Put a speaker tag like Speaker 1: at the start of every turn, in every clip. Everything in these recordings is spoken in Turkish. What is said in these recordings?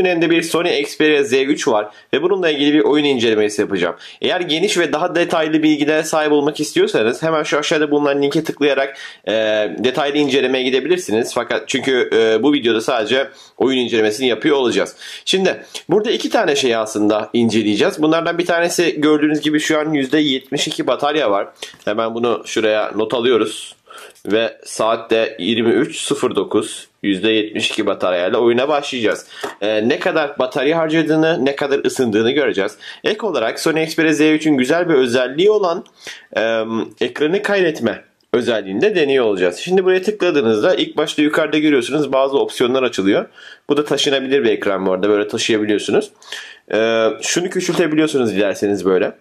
Speaker 1: gündemde bir Sony Xperia Z3 var ve bununla ilgili bir oyun incelemesi yapacağım. Eğer geniş ve daha detaylı bilgilere sahip olmak istiyorsanız hemen şu aşağıda bulunan linke tıklayarak e, detaylı incelemeye gidebilirsiniz. Fakat çünkü e, bu videoda sadece oyun incelemesini yapıyor olacağız. Şimdi burada iki tane şey aslında inceleyeceğiz. Bunlardan bir tanesi gördüğünüz gibi şu an %72 batarya var. Hemen bunu şuraya not alıyoruz. Ve saatte 23.09 %72 bataryayla oyuna başlayacağız. Ee, ne kadar batarya harcadığını, ne kadar ısındığını göreceğiz. Ek olarak Sony Xperia Z3'ün güzel bir özelliği olan e, ekranı kaydetme özelliğini de deniyor olacağız. Şimdi buraya tıkladığınızda ilk başta yukarıda görüyorsunuz bazı opsiyonlar açılıyor. Bu da taşınabilir bir ekran bu arada böyle taşıyabiliyorsunuz. Ee, şunu küçültebiliyorsunuz dilerseniz böyle.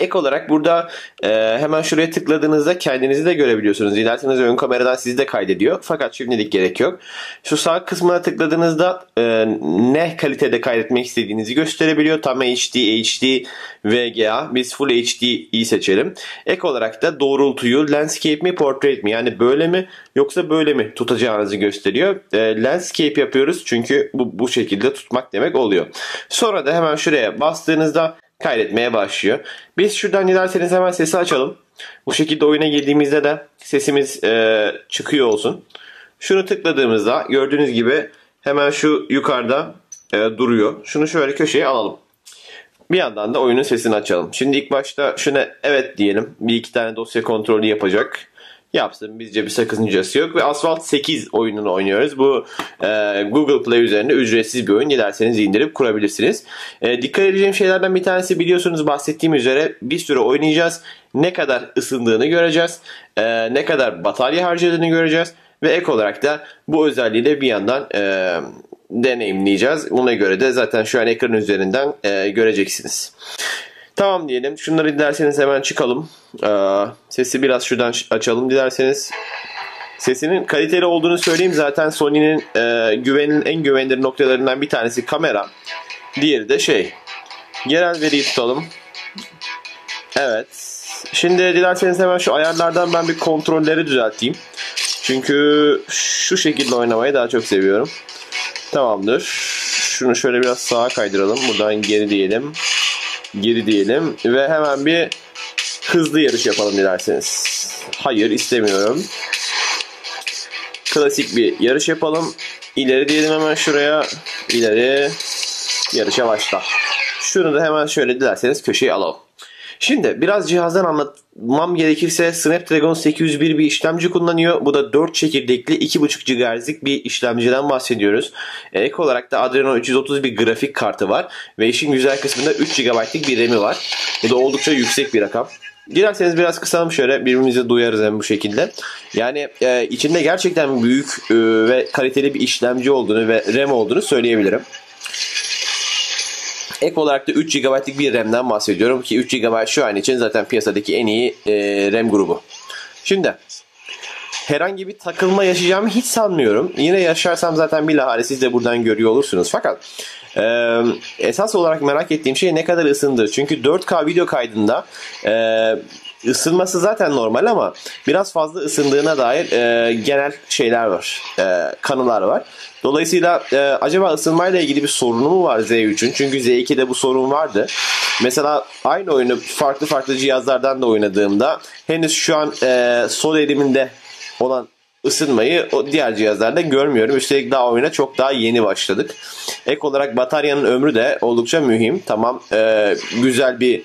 Speaker 1: Ek olarak burada e, hemen şuraya tıkladığınızda kendinizi de görebiliyorsunuz. Dilerseniz ön kameradan sizi de kaydediyor. Fakat şimdilik gerek yok. Şu sağ kısmına tıkladığınızda e, ne kalitede kaydetmek istediğinizi gösterebiliyor. Tam HD, HD, VGA. Biz Full HD'yi seçelim. Ek olarak da doğrultuyu landscape mi portrait mi yani böyle mi yoksa böyle mi tutacağınızı gösteriyor. E, landscape yapıyoruz çünkü bu, bu şekilde tutmak demek oluyor. Sonra da hemen şuraya bastığınızda kaydetmeye başlıyor. Biz şuradan dilerseniz hemen sesi açalım. Bu şekilde oyuna girdiğimizde de sesimiz e, çıkıyor olsun. Şunu tıkladığımızda gördüğünüz gibi hemen şu yukarıda e, duruyor. Şunu şöyle köşeye alalım. Bir yandan da oyunun sesini açalım. Şimdi ilk başta şuna evet diyelim. Bir iki tane dosya kontrolü yapacak yapsın. Bizce bir sakıncası yok. Ve Asphalt 8 oyununu oynuyoruz. Bu e, Google Play üzerinde ücretsiz bir oyun. Dilerseniz indirip kurabilirsiniz. E, dikkat edeceğim şeylerden bir tanesi biliyorsunuz bahsettiğim üzere bir süre oynayacağız. Ne kadar ısındığını göreceğiz. E, ne kadar batarya harcadığını göreceğiz. Ve ek olarak da bu özelliği de bir yandan e, deneyimleyeceğiz. Buna göre de zaten şu an ekran üzerinden e, göreceksiniz. Tamam diyelim. Şunları dilerseniz hemen çıkalım. Ee, sesi biraz şuradan açalım dilerseniz. Sesinin kaliteli olduğunu söyleyeyim. Zaten Sony'nin e, güvenin en güvenilir noktalarından bir tanesi kamera. Diğeri de şey. Genel veriyi tutalım. Evet. Şimdi dilerseniz hemen şu ayarlardan ben bir kontrolleri düzelteyim. Çünkü şu şekilde oynamayı daha çok seviyorum. Tamamdır. Şunu şöyle biraz sağa kaydıralım. Buradan geri diyelim geri diyelim ve hemen bir hızlı yarış yapalım dilerseniz. Hayır istemiyorum. Klasik bir yarış yapalım. İleri diyelim hemen şuraya. İleri yarışa başla. Şunu da hemen şöyle dilerseniz köşeye alalım. Şimdi biraz cihazdan anlatmam gerekirse Snapdragon 801 bir işlemci kullanıyor. Bu da 4 çekirdekli 2.5 GHz'lik bir işlemciden bahsediyoruz. Ek olarak da Adreno 330 bir grafik kartı var. Ve işin güzel kısmında 3 GB'lik bir RAM'i var. Bu da oldukça yüksek bir rakam. Dilerseniz biraz kısalım şöyle birbirimizi duyarız hem bu şekilde. Yani e, içinde gerçekten büyük e, ve kaliteli bir işlemci olduğunu ve RAM olduğunu söyleyebilirim. Ek olarak da 3 GB'lik bir RAM'den bahsediyorum ki 3 GB şu an için zaten piyasadaki en iyi e, RAM grubu. Şimdi herhangi bir takılma yaşayacağımı hiç sanmıyorum. Yine yaşarsam zaten bilahare siz de buradan görüyor olursunuz. Fakat e, esas olarak merak ettiğim şey ne kadar ısındır. Çünkü 4K video kaydında e, ısınması zaten normal ama biraz fazla ısındığına dair e, genel şeyler var. E, kanılar var. Dolayısıyla e, acaba ısınmayla ilgili bir sorunu mu var Z3'ün? Çünkü Z2'de bu sorun vardı. Mesela aynı oyunu farklı farklı cihazlardan da oynadığımda henüz şu an e, sol eliminde olan ısınmayı o diğer cihazlarda görmüyorum. Üstelik daha oyuna çok daha yeni başladık. Ek olarak bataryanın ömrü de oldukça mühim. Tamam e, güzel bir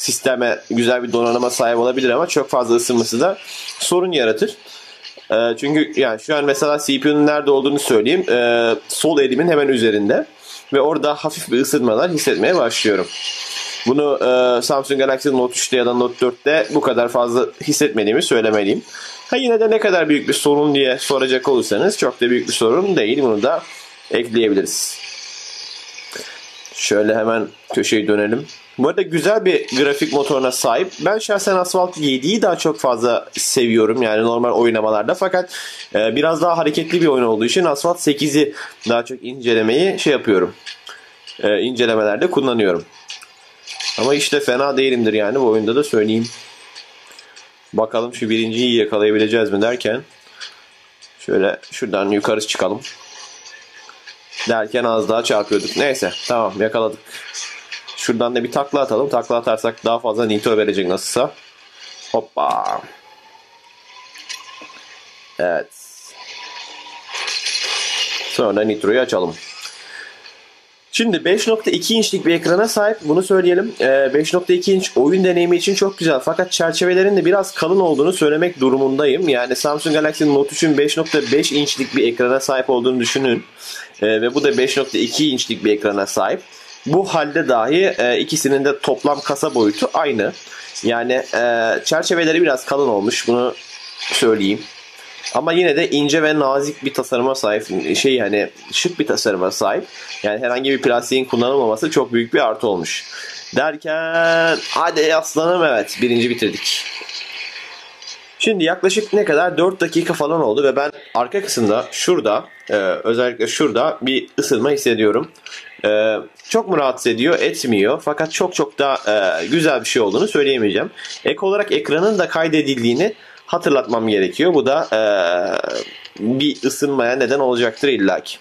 Speaker 1: sisteme, güzel bir donanıma sahip olabilir ama çok fazla ısınması da sorun yaratır. E, çünkü yani şu an mesela CPU'nun nerede olduğunu söyleyeyim. E, sol elimin hemen üzerinde ve orada hafif bir ısınmalar hissetmeye başlıyorum. Bunu e, Samsung Galaxy Note 3'te ya da Note 4'te bu kadar fazla hissetmediğimi söylemeliyim. Ha yine de ne kadar büyük bir sorun diye soracak olursanız çok da büyük bir sorun değil. Bunu da ekleyebiliriz. Şöyle hemen köşeyi dönelim. Bu arada güzel bir grafik motoruna sahip. Ben şahsen Asphalt 7'yi daha çok fazla seviyorum yani normal oynamalarda. Fakat e, biraz daha hareketli bir oyun olduğu için Asphalt 8'i daha çok incelemeyi şey yapıyorum. E, incelemelerde kullanıyorum. Ama işte fena değilimdir yani bu oyunda da söyleyeyim. Bakalım şu birinciyi yakalayabileceğiz mi derken şöyle şuradan yukarı çıkalım. Derken az daha çarpıyorduk. Neyse tamam yakaladık. Şuradan da bir takla atalım. Takla atarsak daha fazla nitro verecek nasılsa. Hoppa. Evet. Sonra nitroyu açalım. Şimdi 5.2 inçlik bir ekrana sahip bunu söyleyelim. 5.2 ee, inç oyun deneyimi için çok güzel fakat çerçevelerin de biraz kalın olduğunu söylemek durumundayım. Yani Samsung Galaxy Note 3'ün 5.5 inçlik bir ekrana sahip olduğunu düşünün. Ee, ve bu da 5.2 inçlik bir ekrana sahip. Bu halde dahi e, ikisinin de toplam kasa boyutu aynı. Yani e, çerçeveleri biraz kalın olmuş bunu söyleyeyim. Ama yine de ince ve nazik bir tasarıma sahip. Şey yani şık bir tasarıma sahip. Yani herhangi bir plastiğin kullanılmaması çok büyük bir artı olmuş. Derken hadi aslanım evet birinci bitirdik. Şimdi yaklaşık ne kadar 4 dakika falan oldu ve ben arka kısımda şurada e, özellikle şurada bir ısınma hissediyorum. E, çok mu rahatsız ediyor? Etmiyor. Fakat çok çok da e, güzel bir şey olduğunu söyleyemeyeceğim. Ek olarak ekranın da kaydedildiğini hatırlatmam gerekiyor. Bu da e, bir ısınmaya neden olacaktır illaki.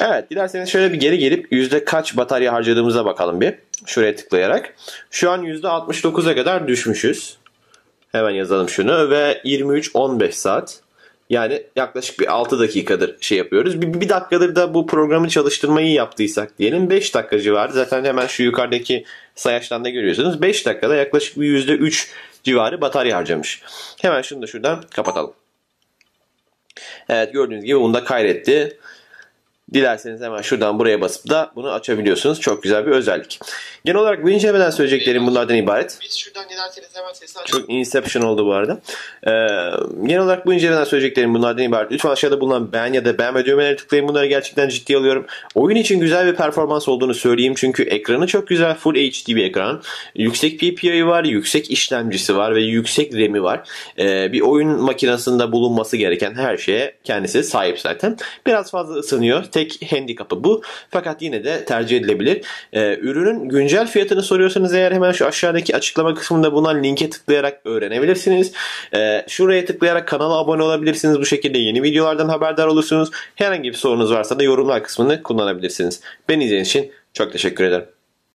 Speaker 1: Evet dilerseniz şöyle bir geri gelip yüzde kaç batarya harcadığımıza bakalım bir. Şuraya tıklayarak. Şu an yüzde 69'a kadar düşmüşüz. Hemen yazalım şunu ve 23-15 saat. Yani yaklaşık bir 6 dakikadır şey yapıyoruz. Bir, bir dakikadır da bu programı çalıştırmayı yaptıysak diyelim 5 dakika civarı. Zaten hemen şu yukarıdaki sayaçtan da görüyorsunuz. 5 dakikada yaklaşık bir %3 civarı batarya harcamış. Hemen şunu da şuradan kapatalım. Evet gördüğünüz gibi bunu da kaydetti. Dilerseniz hemen şuradan buraya basıp da bunu açabiliyorsunuz. Çok güzel bir özellik. Genel olarak bu incelemeden söyleyeceklerim bunlardan ibaret. Çok inception oldu bu arada. Ee, genel olarak bu incelemeden söyleyeceklerim bunlardan ibaret. Lütfen aşağıda bulunan beğen ya da beğenme düğmeleri tıklayın. Bunları gerçekten ciddi alıyorum. Oyun için güzel bir performans olduğunu söyleyeyim. Çünkü ekranı çok güzel. Full HD bir ekran. Yüksek PPI var, yüksek işlemcisi var ve yüksek RAM'i var. Ee, bir oyun makinesinde bulunması gereken her şeye kendisi sahip zaten. Biraz fazla ısınıyor Tek handikapı bu. Fakat yine de tercih edilebilir. Ee, ürünün güncel fiyatını soruyorsanız eğer hemen şu aşağıdaki açıklama kısmında bulunan linke tıklayarak öğrenebilirsiniz. Ee, şuraya tıklayarak kanala abone olabilirsiniz. Bu şekilde yeni videolardan haberdar olursunuz. Herhangi bir sorunuz varsa da yorumlar kısmını kullanabilirsiniz. Beni izlediğiniz için çok teşekkür ederim.